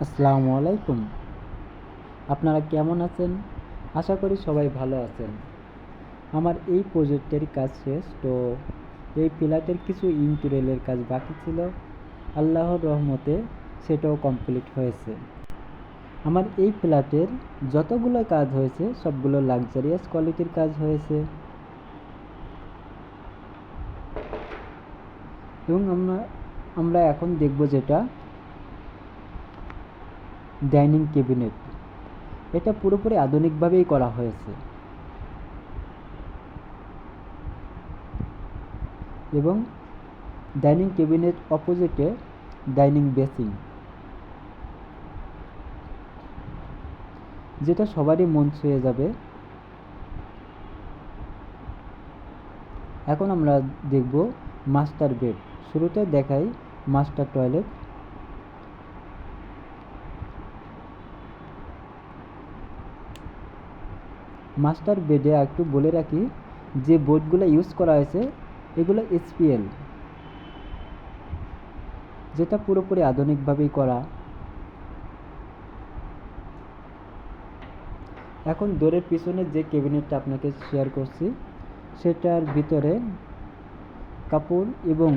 আসসালামু আলাইকুম। আপনারা কেমন আছেন? আশা করি সবাই ভালো আছেন। আমার এই প্রজেক্টের কাজ শেষ, তো এই ফ্ল্যাটের কিছু ইন্টেরিয়রের কাজ বাকি ছিল। আল্লাহর রহমতে সেটাও কমপ্লিট হয়েছে। আমার এই ফ্ল্যাটের যতগুলো কাজ হয়েছে, সবগুলো লাক্সারিয়াস কোয়ালিটির কাজ হয়েছে। এবং আমরা আমরা এখন দেখব যেটা ডাইনিং ক্যাবিনেট এটা পুরোপুরি আধুনিকভাবেই করা হয়েছে। এবং ডাইনিং ক্যাবিনেট অপোজিটে ডাইনিং বেসিং যেটা সবারই মন ছুঁয়ে যাবে। এখন আমরা দেখব মাস্টার বেড। শুরুতে দেখাই মাস্টার টয়লেট। মাস্টার বেডে একটু বলে রাখি যে বোর্ডগুলো ইউজ করা হয়েছে, এগুলো এসপিএল যেটা পুরোপুরি আধুনিকভাবেই করা। এখন ডোরের পিছনে যে ক্যাবিনেটটা আপনাকে শেয়ার করছি, সেটার ভিতরে কাপড় এবং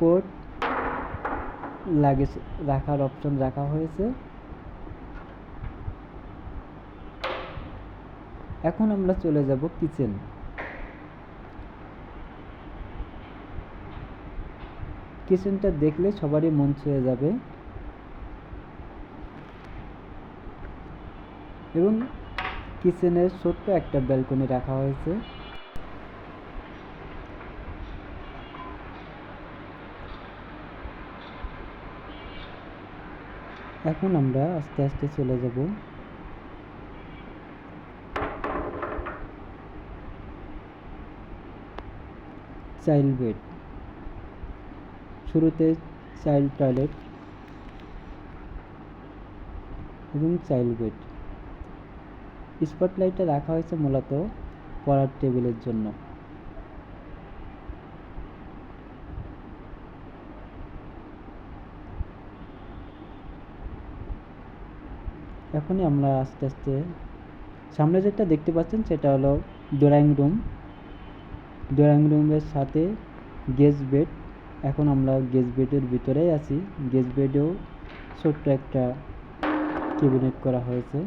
কোট লাগেজ রাখার অপশন রাখা হয়েছে। এখন আমরা চলে যাব কিচেন। কিচেনটা দেখলে সবারই মন ছুঁয়ে যাবে। এবং কিচেনের ছোট্ট একটা ব্যালকনি রাখা হয়েছে। এখন আমরা আস্তে আস্তে চলে যাব। চাইল্ড বেড শুরুতে চাইল্ড টয়লেট এবং চাইল্ড বেড স্পটলাইটটা রাখা হয়েছে মূলত পড়ার টেবিলের জন্য। এখনই আমরা আস্তে আস্তে সামনে যেটা দেখতে পাচ্ছেন সেটা হলো ড্রয়িং রুম। ড্রয়িং রুমের সাথে গেস্ট বেড এখন আমরা গেস্ট বেডের ভিতরেই আছি। গেস্ট বেডেও ছোট্ট একটা ক্যাবিনেট করা হয়েছে।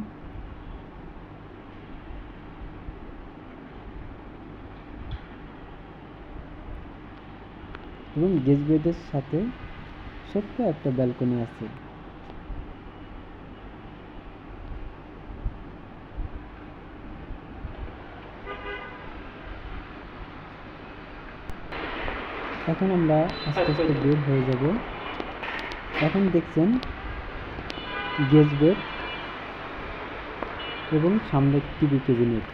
এবং গেস্ট বেডের সাথে ছোট্ট একটা ব্যালকনি আছে। এখন আমরা আস্তে আস্তে বের হয়ে যাব। এখন দেখছেন বেড এবং সামনে টিভি ক্যাবিনেট